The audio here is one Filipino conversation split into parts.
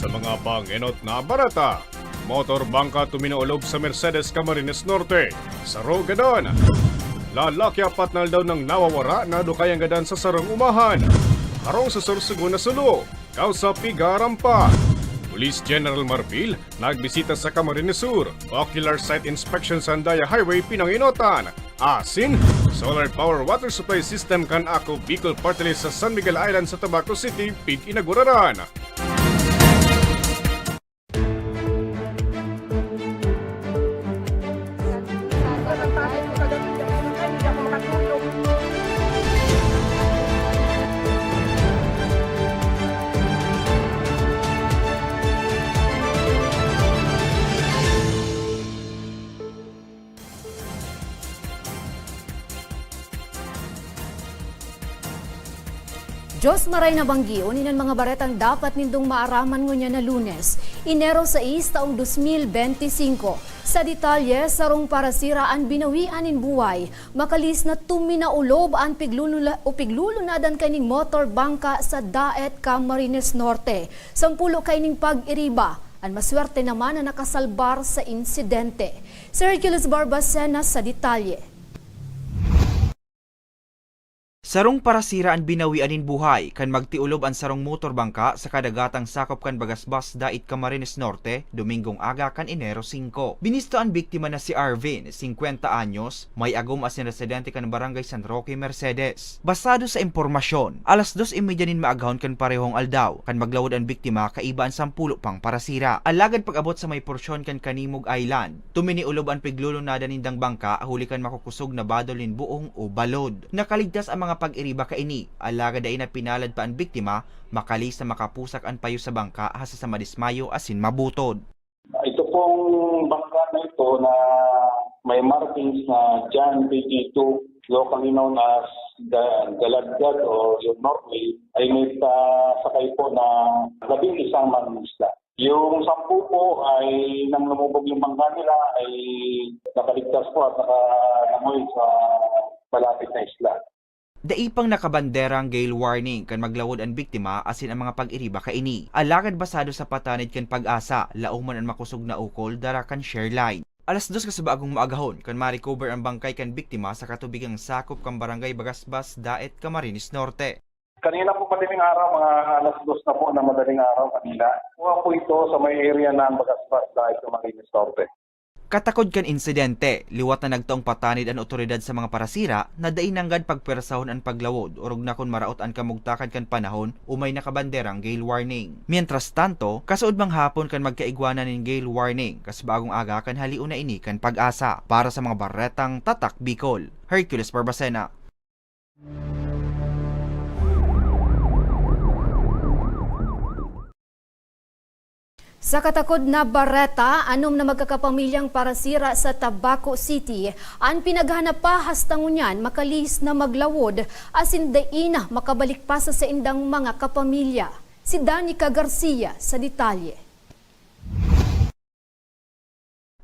Sa mga panginot na barata, motor bangka tuminaulob sa Mercedes Camarines Norte. Sa Rogadon, lalaki apat na daw ng nawawara na dukayang gadan sa sarong umahan. Harong sa Sorsogon na sulo, kausa Pigarampa. Police General Marbil nagbisita sa Camarines Sur. Ocular Site Inspection sa Andaya Highway pinanginotan. Asin, Solar Power Water Supply System kan ako Bicol Party sa San Miguel Island sa Tabaco City, pig inaguraran. Diyos maray na banggi, unin ang mga baretang dapat nindong maaraman ngunya na lunes, Enero 6 taong 2025. Sa detalye, sarong para siraan binawian in buhay, makalis na tuminaulob ang piglulula, o piglulunadan kaning motor bangka sa Daet, Camarines Norte. Sampulo kaining pag-iriba, ang maswerte naman na nakasalbar sa insidente. Sir Hercules Barbacena sa detalye. Sarong para siraan binawianin buhay kan magtiulob ang sarong motor bangka sa kadagatang sakop kan Bagasbas dait Camarines Norte Domingong aga kan Enero 5. Binisto ang biktima na si Arvin, 50 anyos, may agom as residente kan Barangay San Roque, Mercedes. Basado sa impormasyon, alas 2.30 nin maagahon kan parehong aldaw kan maglawod ang biktima kaiba ang sampulo pang parasira. Alagad pag-abot sa may porsyon kan Kanimog Island, tuminiulob ang piglulunada nindang bangka huli kan makukusog na badolin buong o balod. Nakaligtas ang mga pag-iriba kaini, alagad ay na pinalad pa ang biktima, makalis na makapusak ang payo sa bangka hasa sa madismayo asin mabutod. Ito pong bangka na ito na may markings na John BG2, locally known as the Galadgad o yung Norway, ay may pasakay po na labing isang mangisda. Yung sampu po ay nang lumubog yung bangka nila ay nakaligtas po at nakalangoy sa malapit na isla. Daipang nakabanderang gale warning kan maglawod ang biktima asin ang mga pag-iriba kaini. Alagad basado sa patanid kan pag-asa, lauman ang makusog na ukol dara kan share line. Alas dos ka sa bagong maagahon kan ma-recover ang bangkay kan biktima sa katubigang sakop kan barangay Bagasbas, Daet, Camarines Norte. Kanina po madaling araw, mga alas dos na po ng madaling araw kanina. Kuha po ito sa may area ng Bagaspas dahil sa Marinis Norte. Katakod kan insidente, liwat na nagtaong patanid ang otoridad sa mga parasira na dain nanggad pagpersahon ang paglawod urog na kon maraot ang kamugtakan kan panahon umay nakabanderang gale warning. Mientras tanto, kasuod mang hapon kan magkaigwanan nin gale warning kas bagong aga kan haliuna ini kan pag-asa para sa mga baretang tatak Bicol. Hercules Barbacena. Sa katakod na bareta, anom na magkakapamilyang parasira sa Tabaco City, ang pinaghanap pa hastangunyan makalis na maglawod asin daina makabalik pa sa indang mga kapamilya. Si Danica Garcia sa detalye.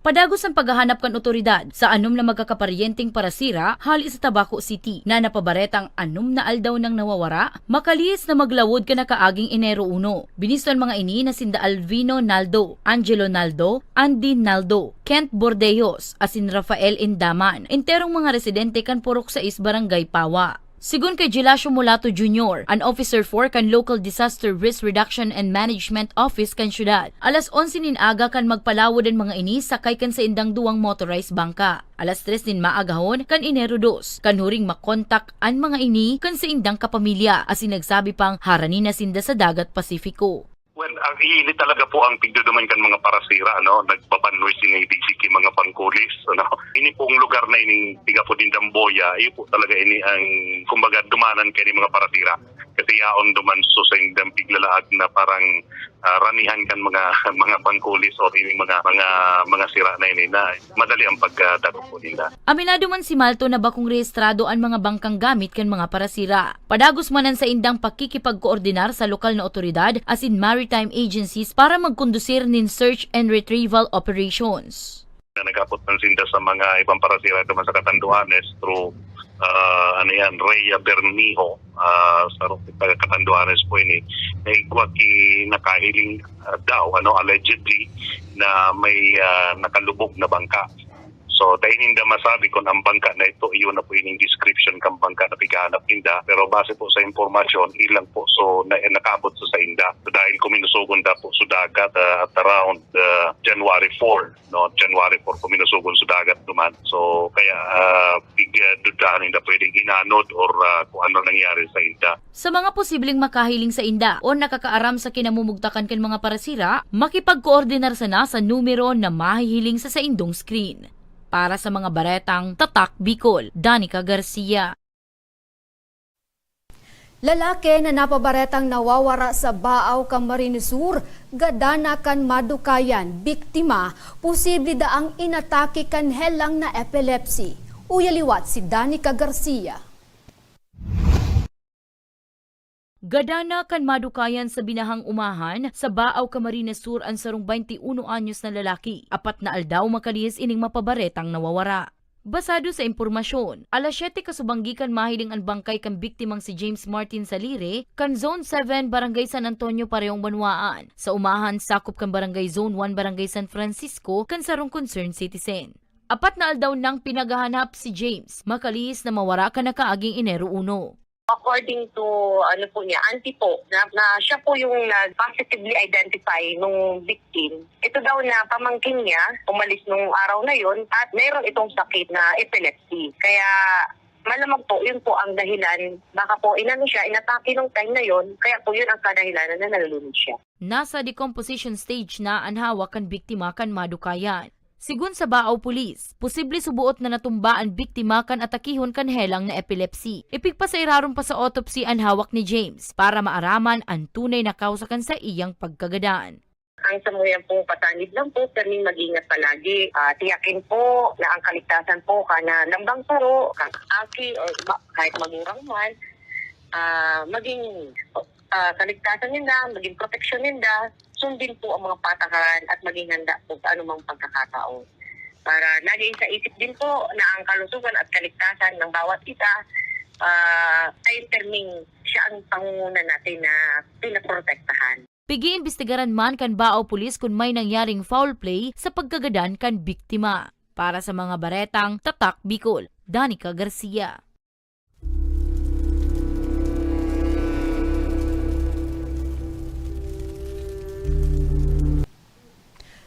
Padagos ang paghahanap kan otoridad sa anom na magkakaparyenteng parasira hali sa Tabaco City na napabaretang anom na aldaw ng nawawara, makalis na maglawod ka na kaaging Enero 1. Binisto ang mga ini na sinda Alvino Naldo, Angelo Naldo, Andy Naldo, Kent Bordeos, asin Rafael Indaman, enterong mga residente kan Purok sa Is Barangay Pawa. Sigun kay Gilasio Mulato Jr., an officer for kan Local Disaster Risk Reduction and Management Office kan syudad. Alas 11 nin aga kan magpalawod ang mga ini sakay kan sa indang duwang motorized bangka. Alas 3 nin maagahon kan Enero 2. Kan huring makontak ang mga ini kan sa indang kapamilya asin nagsabi pang harani na sinda sa dagat Pasifiko. Well, ang iinit talaga po ang pigduduman kan mga parasira, ano, nagbabanloy si ng BCK mga pangkulis, ano. Ini pong lugar na ining tiga po din Damboya, iyo po talaga ini ang, kumbaga, dumanan kay mga parasira. Kasi yaon duman so sa indang piglalaag na parang ah, ranihan kan mga mga pangkulis o ini mga mga mga sira na ini na madali ang pagdako po nila. Aminado man si Malto na bakong rehistrado ang mga bangkang gamit kan mga parasira. Padagos manan sa indang pakikipagkoordinar sa lokal na otoridad as in maritime agencies para magkondusir nin search and retrieval operations. na nagapot ng sinda sa mga ibang parasira duman sa Katanduanes through ah, ano yan, Rhea Bernijo ah, sa Catanduanes po ini na igwa ki nakahiling ah, daw ano allegedly na may ah, nakalubog na bangka. So, dahil hindi masabi kung ang bangka na ito, iyon na po yung description kang bangka na pigahanap inda. Pero base po sa impormasyon, ilang po so na, nakaabot sa sa inda. So, dahil kuminusugon da po sa dagat ah, at around ah, January 4, no? January 4 kuminusugon sa dagat duman. So, kaya uh, bigdudahan inda pwedeng inanod or ah, kung ano nangyari sa inda. Sa mga posibleng makahiling sa inda o nakakaaram sa kinamumugtakan kan mga parasira, makipag-koordinar sana sa numero na mahihiling sa sa indong screen. Para sa mga baretang Tatak Bicol, Danica Garcia. Lalaki na napabaretang nawawara sa Baaw, Camarines Sur, gadana kan madukayan, biktima, posible daang inatake kan helang na epilepsy. Uyaliwat si Danica Garcia. Gadana kan madukayan sa binahang umahan sa Baaw, Camarines Sur ang sarong 21 anyos na lalaki. Apat na aldaw makalihis ining mapabaretang nawawara. Basado sa impormasyon, alas 7 kasubanggi kan mahiling ang bangkay kan biktimang si James Martin Salire kan Zone 7 Barangay San Antonio Parehong Banwaan. Sa umahan sakop kan Barangay Zone 1 Barangay San Francisco kan sarong concerned citizen. Apat na aldaw nang pinagahanap si James, makalihis na mawara ka na kaaging Enero 1. According to ano po niya, auntie po, na, na siya po yung nag positively identify nung victim. Ito daw na pamangkin niya, umalis nung araw na yon at meron itong sakit na epilepsy. Kaya malamang po, yun po ang dahilan. Baka po, inano siya, inatake nung time na yon kaya po yun ang kadahilanan na nalulunod siya. Nasa decomposition stage na ang hawak kan biktima kan madukayan. Sigun sa Baaw Police, posible subuot na natumba ang biktima kan atakihon kan helang na epilepsy. Ipigpa sa irarong pa sa autopsy ang hawak ni James para maaraman ang tunay na kausa kan sa iyang pagkagadaan. Ang samuyan pong patanid lang po, perming mag-ingat palagi. Ah, tiyakin po na ang kaligtasan po kana ng bangsaro, kakaki, o kahit magurang man, ah, maging ah, kaligtasan nila, maging proteksyon nila, sundin po ang mga patakaran at maging handa po sa anumang pagkakataon. Para lagi sa isip din po na ang kalusugan at kaligtasan ng bawat isa ah, ay terming siya ang pangunguna natin na pinaprotektahan. Pigi imbestigaran man kan Baaw Police kung may nangyaring foul play sa pagkagadan kan biktima. Para sa mga baretang Tatak Bicol, Danica Garcia.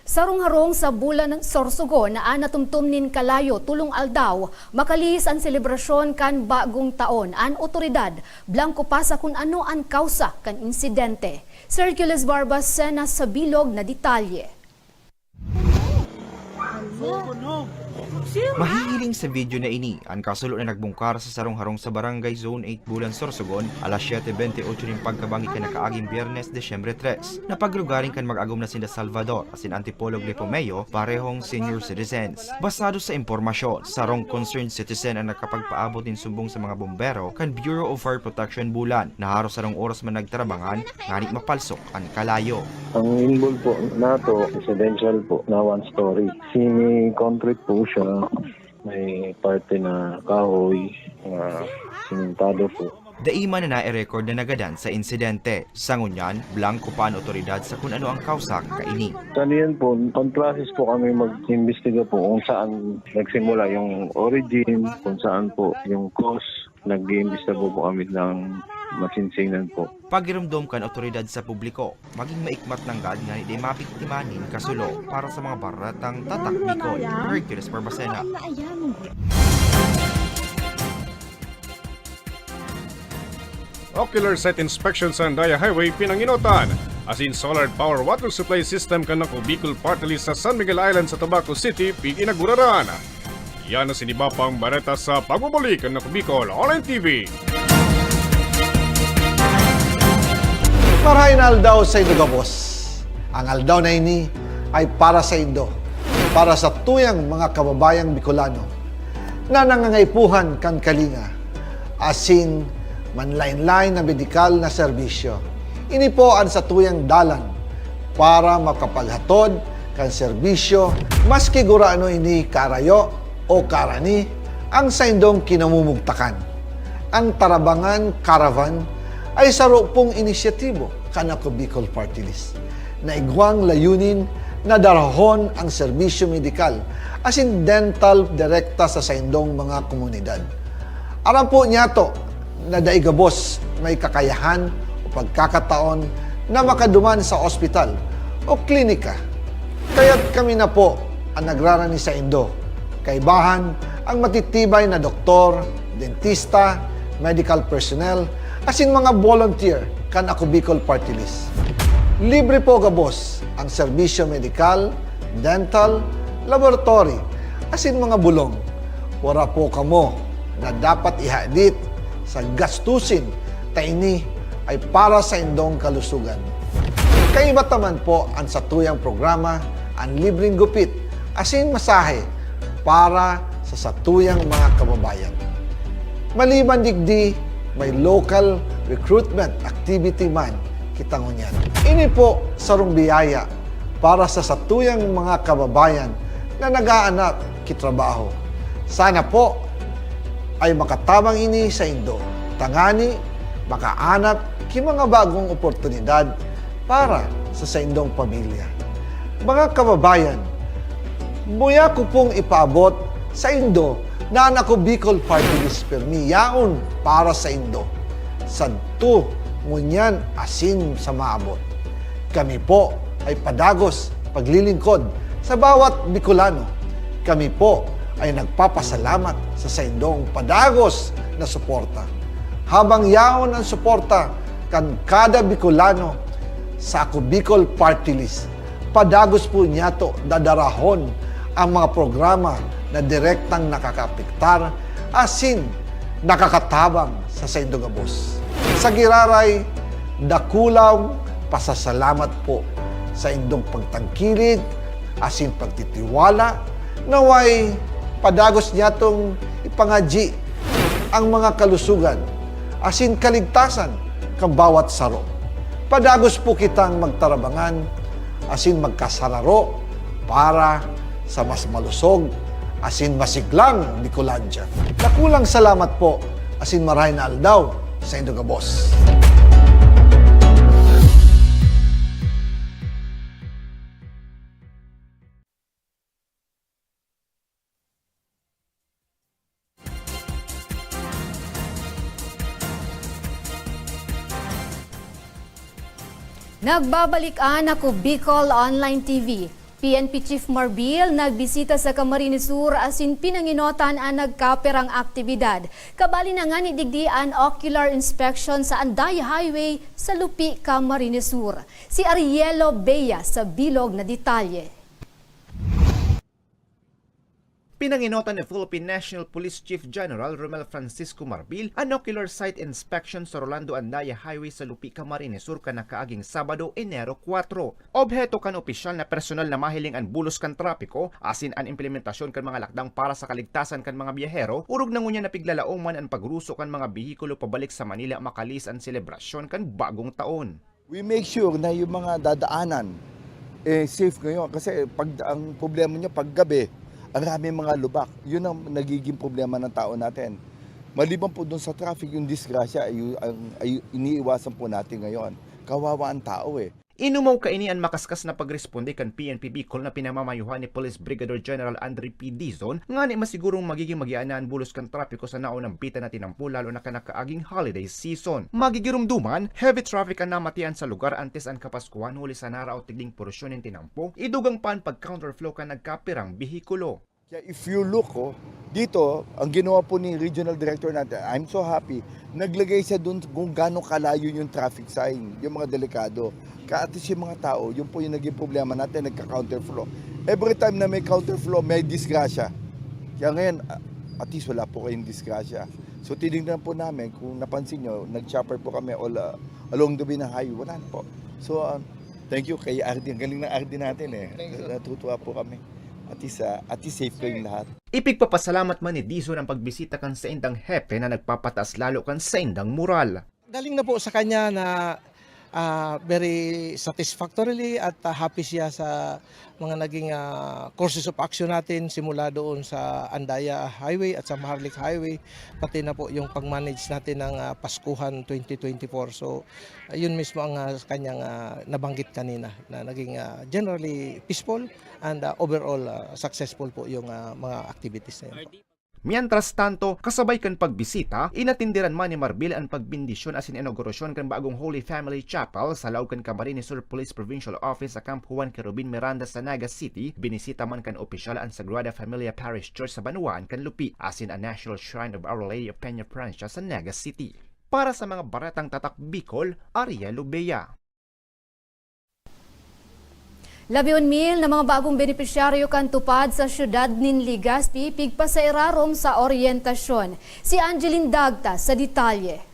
Sarong-harong sa bulan ng Sorsogon na anatumtum nin kalayo tulong aldaw, makalihis ang selebrasyon kan bagong taon. An otoridad, blanco pa sa kung ano ang kausa kan insidente. Circulus Barbas Sena sa bilog na detalye. Mahihiling sa video na ini ang kasulo na nagbungkar sa sarong-harong sa Barangay Zone 8 Bulan Sorsogon alas 7.28 rin pagkabangi kan nakaaging Biyernes, Desyembre 3. Napaglugaring kan mag-agom na sinda Salvador asin Antipolog de Pomeo parehong senior citizens. Basado sa impormasyon, sarong concerned citizen ang nakapagpaabot din sumbong sa mga bombero kan Bureau of Fire Protection Bulan na haros sarong oras man nagtarabangan ngani mapalsok ang kalayo. Ang involved po nato, residential po, na one story. Sini-concrete po siya. May parte na kahoy, na simentado po. Daima na nai-record na nagadan sa insidente. Sa ngunyan, blanco pa ang otoridad sa kung ano ang kausa kaini. Talian po, on process po kami mag-imbestiga po kung saan nagsimula yung origin, kung saan po yung cause. Nag-iimbestiga po, po kami ng masinsinan po. Pagiramdom kan otoridad sa publiko, maging maikmat ng gad nga di mapiktimanin kasulo para sa mga baratang tatak Bicol. Hercules Barbacena. Ocular set inspection sa Andaya Highway pinanginutan. As in solar power water supply system kan ng Bicol Partly sa San Miguel Island sa Tabaco City pig inaguraran. Yan ang sinibapang bareta sa pagbubalik ng Bicol Online TV. Marahin aldaw sa Indo Gabos. Ang aldaw na ini ay para sa Indo, para sa tuyang mga kababayang Bicolano na nangangaipuhan kan kalinga, asin manlain-lain na medikal na serbisyo. Ini po ang sa tuyang dalan para makapaghatod kan serbisyo maski gurano ini karayo o karani ang saindong kinamumugtakan. Ang Tarabangan Caravan ay saro pong inisyatibo kanako Bicol Party List na igwang layunin na darahon ang serbisyo medikal as in dental direkta sa saindong mga komunidad. Aram po niya to na daigabos may kakayahan o pagkakataon na makaduman sa ospital o klinika. Kaya't kami na po ang nagrarani sa Indo. Kaibahan ang matitibay na doktor, dentista, medical personnel, as in mga volunteer kan ako Bicol Party List. Libre po gabos ang serbisyo medikal, dental, laboratory, as in mga bulong. Wala po kamo na dapat ihadit sa gastusin taini ay para sa indong kalusugan. Kaiba taman po ang satuyang programa ang libreng gupit asin masahe para sa satuyang mga kababayan. Maliban digdi, may local recruitment activity man kitang unyan. Ini po sarong biyaya para sa satuyang mga kababayan na nag-aanap kitrabaho. Sana po ay makatabang ini sa Indo. Tangani, makaanap ki mga bagong oportunidad para sa sa Indong pamilya. Mga kababayan, Buya ko pong ipaabot sa Indo na anak ko Bicol Party List Permi yaon para sa Indo. Sadto ngunyan asin sa maabot. Kami po ay padagos paglilingkod sa bawat Bicolano. Kami po ay nagpapasalamat sa Saindong padagos na suporta. Habang yaon ang suporta kan kada Bicolano sa ako Bicol Party List, padagos po niya to dadarahon ang mga programa na direktang nakakapiktar asin nakakatabang sa Saindogabos. Sa Giraray, dakulaw pasasalamat po sa indong pagtangkilig asin pagtitiwala naway padagos niya tong ipangaji ang mga kalusugan asin kaligtasan kang bawat saro. Padagos po kitang magtarabangan asin magkasararo para sa mas malusog asin masiglang Bicolandia. Nakulang salamat po asin maray na aldaw sa Indogabos. Nagbabalik-an ako Bicol Online TV. PNP Chief Marbil nagbisita sa Camarines Sur asin pinanginotan ang nagkaperang aktibidad. Kabali na nga ni digdian ocular inspection sa Anday Highway sa Lupi, Camarines Sur. Si Arielo Bea sa bilog na detalye. Pinanginotan ni Philippine National Police Chief General Romel Francisco Marbil ang ocular site inspection sa Rolando Andaya Highway sa Lupi, Camarines Sur kanakaaging Sabado, Enero 4. Obheto kan opisyal na personal na mahiling ang bulos kan trapiko asin ang implementasyon kan mga lakdang para sa kaligtasan kan mga biyahero urog na ngunya na piglalaoman ang pagruso kan mga bihikulo pabalik sa Manila makalis ang selebrasyon kan bagong taon. We make sure na yung mga dadaanan eh, safe ngayon. Kasi pag, ang problema nyo pag gabi, ang raming mga lubak. Yun ang nagiging problema ng tao natin. Maliban po doon sa traffic, yung disgrasya ay, ay, ay iniiwasan po natin ngayon. Kawawa ang tao eh. Inumaw kaini ang makaskas na pagresponde kan PNP Bicol na pinamamayuhan ni Police Brigadier General Andre P. Dizon nga ni masigurong magiging magianaan bulos kan trapiko sa naunang pita na tinampo lalo na kanakaaging holiday season. Magigirong duman, heavy traffic ang namatian sa lugar antes ang kapaskuhan huli sa nara o tigling porosyon ng tinampo, idugang pan pag counterflow ka nagkapirang bihikulo. Kaya if you look, oh, dito, ang ginawa po ni regional director natin, I'm so happy, naglagay siya doon kung gaano kalayo yung traffic sign, yung mga delikado. Least yung mga tao, yun po yung naging problema natin, nagka-counterflow. Every time na may counterflow, may disgrasya. Kaya ngayon, a- at least wala po kayong disgrasya. So tinignan po namin, kung napansin nyo, nag-chopper po kami all uh, along the way ng highway, wala po. So, uh, thank you kay RD. Ang galing ng RD natin eh. Natutuwa po kami. At uh, at safe kayong lahat. Ipigpapasalamat man ni Dizon ang pagbisita kan sa indang hepe na nagpapataas lalo kan sa indang mural. galing na po sa kanya na ah, very satisfactorily at ah, happy siya sa mga naging ah, courses of action natin simula doon sa Andaya Highway at sa Maharlika Highway pati na po yung pag-manage natin ng ah, Paskuhan 2024. So yun mismo ang ah, kanyang ah, nabanggit kanina na naging ah, generally peaceful and ah, overall ah, successful po yung ah, mga activities na yun. Mientras tanto, kasabay kan pagbisita, inatindiran man ni Marbil ang pagbindisyon as in inaugurasyon kan bagong Holy Family Chapel sa laog kan Camarines Sur Police Provincial Office sa Camp Juan Querubin Miranda sa Naga City. Binisita man kan opisyal ang Sagrada Familia Parish Church sa Banuan kan Lupi as in a National Shrine of Our Lady of Peña Francia sa Naga City. Para sa mga baratang tatak Bicol, Ariel Lubeya. Labion mil na mga bagong benepisyaryo kan tupad sa syudad nin Ligaspi pigpa sa irarom oryentasyon. Si Angeline Dagta sa detalye.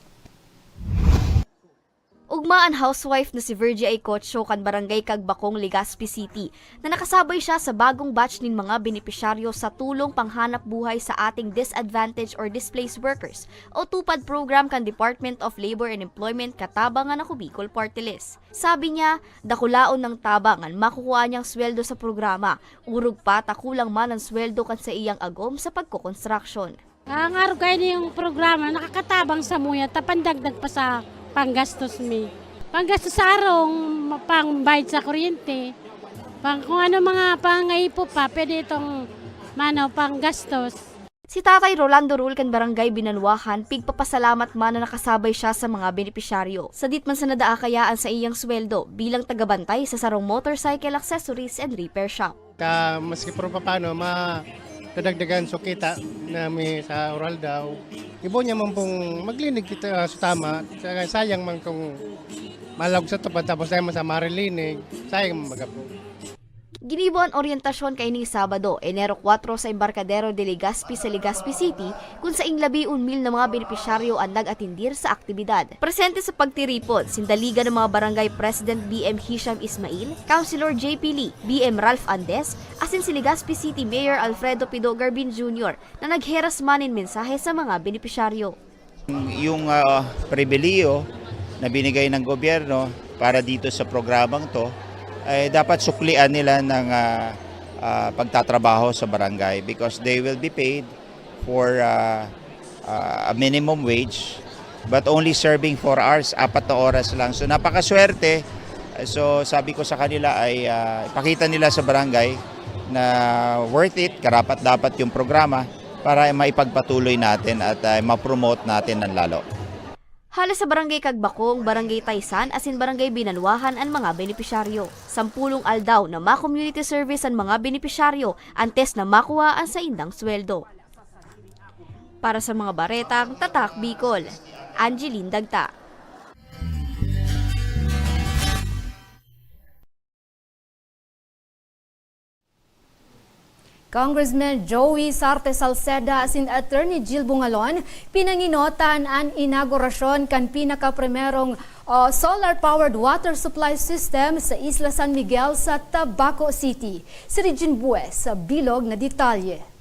Ugma ang housewife na si Virgie Aicotio kan barangay Kagbakong, Legazpi City na nakasabay siya sa bagong batch nin mga benepisyaryo sa tulong panghanap buhay sa ating disadvantaged or displaced workers o tupad program kan Department of Labor and Employment katabangan ako Bicol Party. Sabi niya, dakulaon ng tabangan makukuha niyang sweldo sa programa, urog pa takulang man ang sweldo kan sa iyang agom sa pagkokonstruksyon. Ang araw kayo programa, nakakatabang sa muya, tapandagdag pa sa panggastos mi. Panggastos sa arong, pangbayad sa kuryente, pang kung ano mga pangaipo pa, pwede itong mano, panggastos. Si Tatay Rolando Rul kan Barangay Binanwahan, pigpapasalamat man na nakasabay siya sa mga benepisyaryo. Sadit man sa nadaakayaan sa iyang sweldo bilang tagabantay sa sarong motorcycle accessories and repair shop. ka maski pro paano ma dadagdagan so kita nami sa oral daw. Ibo niya man pong maglinig kita uh, sa tama. Sa- sayang man kung malawag sa tupad tapos tayo sa marilinig sayang magapo Ginibo ang orientasyon kay ning Sabado, Enero 4 sa Embarcadero de Legazpi sa Legazpi City, kung sa inglabi mil na mga benepisyaryo ang nag-atindir sa aktibidad. Presente sa pagtiripon, sindaliga ng mga barangay President BM Hisham Ismail, Councilor JP Lee, BM Ralph Andes, asin si Legazpi City Mayor Alfredo Pido Garbin Jr. na nagheras manin mensahe sa mga benepisyaryo. yung uh, pribiliyo na binigay ng gobyerno para dito sa programang to ay dapat suklian nila ng ah, ah, pagtatrabaho sa barangay because they will be paid for ah, ah, a minimum wage but only serving 4 hours, apat na oras lang. So napakaswerte. So sabi ko sa kanila ay ah, ipakita nila sa barangay na worth it, karapat dapat yung programa para maipagpatuloy natin at uh, ma-promote natin ng lalo. Halos sa barangay Kagbakong, barangay Taysan, asin barangay Binanwahan ang mga benepisyaryo. Sampulong aldaw na ma-community service ang mga benepisyaryo antes na makuha ang sa indang sweldo. Para sa mga baretang Tatak Bicol, Angeline Dagta. Congressman Joey Sarte Salceda asin Attorney Jill Bungalon pinanginotaan ang inaugurasyon kan pinaka-primerong uh, solar-powered water supply system sa Isla San Miguel sa Tabaco City. Si Regine Bues sa bilog na detalye.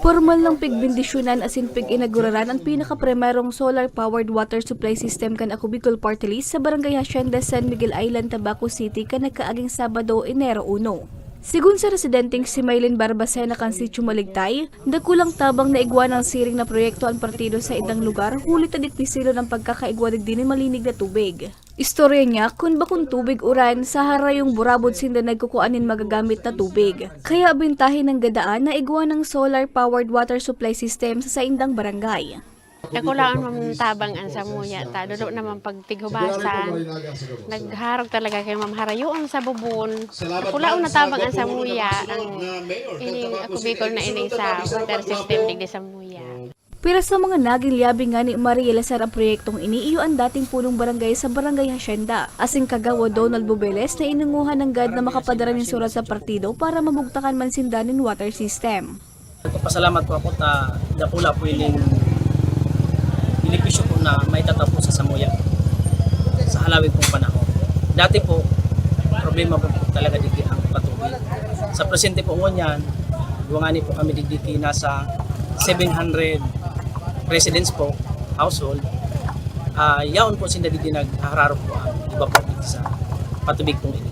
Formal lang pigbindisyonan asin pig-inauguraran ang pinaka-primerong solar-powered water supply system kan ako Bicol sa Barangay Hacienda San Miguel Island, Tabaco City kan nagkaaging Sabado, Enero 1. Sigun sa residenteng si Maylin Barbacena kan sitio Maligtay, dakulang tabang na igwa ng siring na proyekto ang partido sa idang lugar, hulit adik ni silo ng pagkakaigwadig din ng malinig na tubig. Istorya niya kung bakong tubig uran sa harayong burabod sinda nagkukuanin magagamit na tubig. Kaya bintahin ng gadaan na igwa ng solar-powered water supply system sa saindang barangay. Ako lang ang tabang ang sa muya, ta dulo naman pagtighubasan. Nagharog talaga kay Ma'am Harayoon sa bubon. Ako lang na tabang ang sa muya, ang ining ako Bicol na ining sa water system digdi sa muya. Pero sa mga naging liabi nga ni Maria Lazar ang proyektong ini, iyo ang dating punong barangay sa Barangay Hacienda. Asing kagawa Donald Bubeles na inunguhan ng GAD na makapadara ng surat sa partido para mabugtakan man sindanin water system. Nagpapasalamat po ako ta dakula po iling benepisyo po na may tatapos sa Samoya sa halawig pong panahon. Dati po, problema po, po talaga dito ang patubig. Sa presente po ngunyan, buwangani po kami dito nasa 700 residents po, household. ah yaon po sinda di naghararo po ang iba po dito sa patubig pong ini.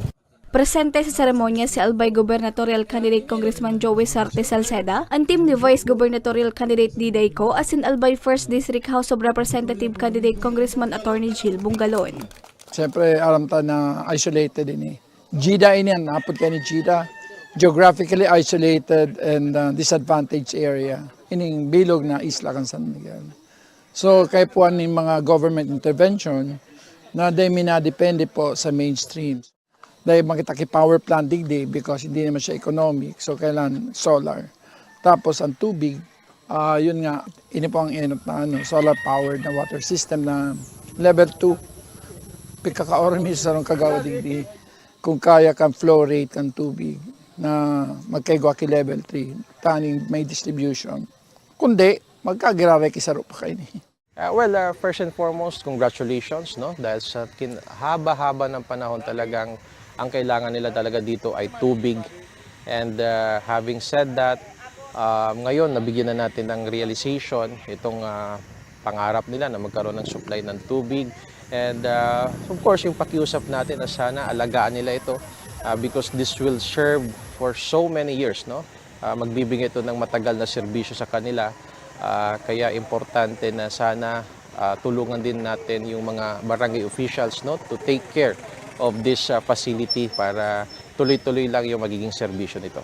Presente sa seremonya si Albay Gubernatorial Candidate Congressman Joey Sarte Salceda, ang team ni Vice Gubernatorial Candidate Diday Co, asin Albay 1st District House of Representative Candidate Congressman Attorney Jill Bungalon. Siyempre, alam ta na isolated ini. Jida ini yan, napod ka ni Jida. Geographically isolated and uh, disadvantaged area. Ining bilog na isla kan San Miguel. So, kay po ni mga government intervention na dahil minadepende po sa mainstream. Dahil makita ki power plant digdi because hindi naman siya economic. So, kailan solar. Tapos, ang tubig, ah yun nga, ini po ang inot na ano, solar powered na water system na level 2 pikakaoran mi sa rong kagawa digdi kung kaya kang flow rate kang tubig na magkaigwa ki level 3 taning may distribution kundi magkagirare ki sa rupa kay ni Uh, well, uh, first and foremost, congratulations, no? Dahil sa haba-haba ng panahon talagang ang kailangan nila talaga dito ay tubig. And uh, having said that, uh, ngayon nabigyan na natin ng realization itong uh, pangarap nila na magkaroon ng supply ng tubig. And uh, of course, yung pakiusap natin na sana alagaan nila ito uh, because this will serve for so many years, no? Uh, magbibigay ito ng matagal na serbisyo sa kanila. Ah, kaya importante na sana ah, tulungan din natin yung mga barangay officials no to take care of this ah, facility para tuloy-tuloy lang yung magiging serbisyo nito.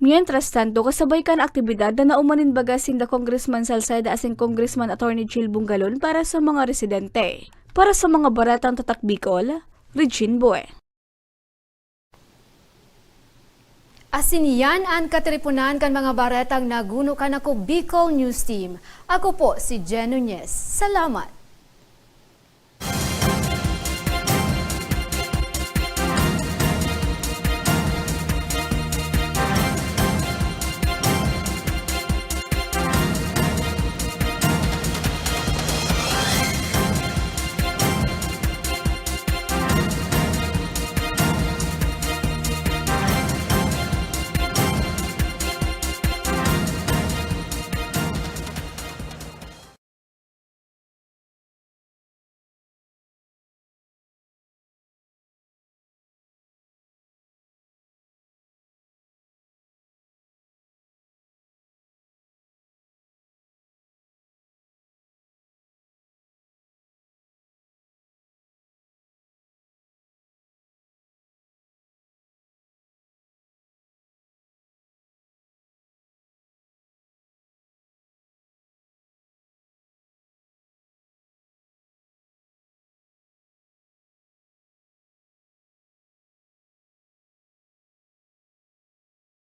Mientras tanto, kasabay ka na aktibidad na naumanin baga sinda Congressman Salceda asin Congressman Attorney Jill Bungalon para sa mga residente. Para sa mga baratang tatak Bicol, Regine Boy. Asin yan ang katripunan kan mga baretang naguno kan ako Bicol News Team. Ako po si Jen Nunez. Salamat.